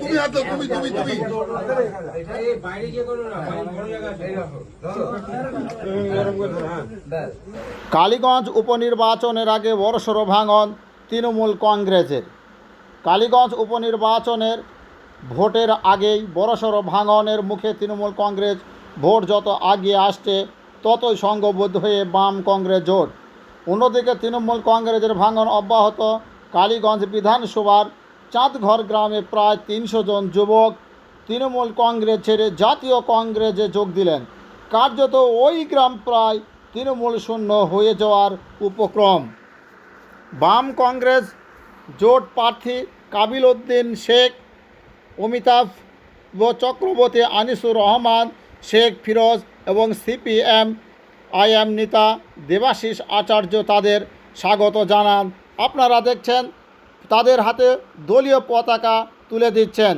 তুমি হাত তুমি তুমি তুমি কালীগঞ্জ উপনির্বাচনের আগে বড়সড় ভাঙন। তৃণমূল কংগ্রেসের। কালীগঞ্জ উপনির্বাচনের ভোটের আগেই বড়সড় ভাঙনের মুখে তৃণমূল কংগ্রেস ভোট যত আগিয়ে আসছে, ততই সংঘবদ্ধ হয়ে বাম কংগ্রেস জোট। অন্যদিকে তৃণমূল কংগ্রেসের ভাঙন অব্যাহত কালীগঞ্জ বিধানসভার চাঁদঘর গ্রামে প্রায় তিনশো জন যুবক তৃণমূল কংগ্রেস ছেড়ে জাতীয় কংগ্রেসে যোগ দিলেন। কার্যত ওই গ্রাম প্রায় তৃণমূল শূন্য হয়ে যাওয়ার উপক্রম। বাম কংগ্রেস জোট প্রার্থী কাবিল উদ্দিন শেখ, অমিতাভ চক্রবর্তী, আনিসুর রহমান, শেখ ফিরোজ এবং সিপিএম আইএম নেতা দেবাশিস আচার্য তাদের স্বাগত জানান। আপনারা দেখছেন, তাদের হাতে দলীয় পতাকা তুলে দিচ্ছেন।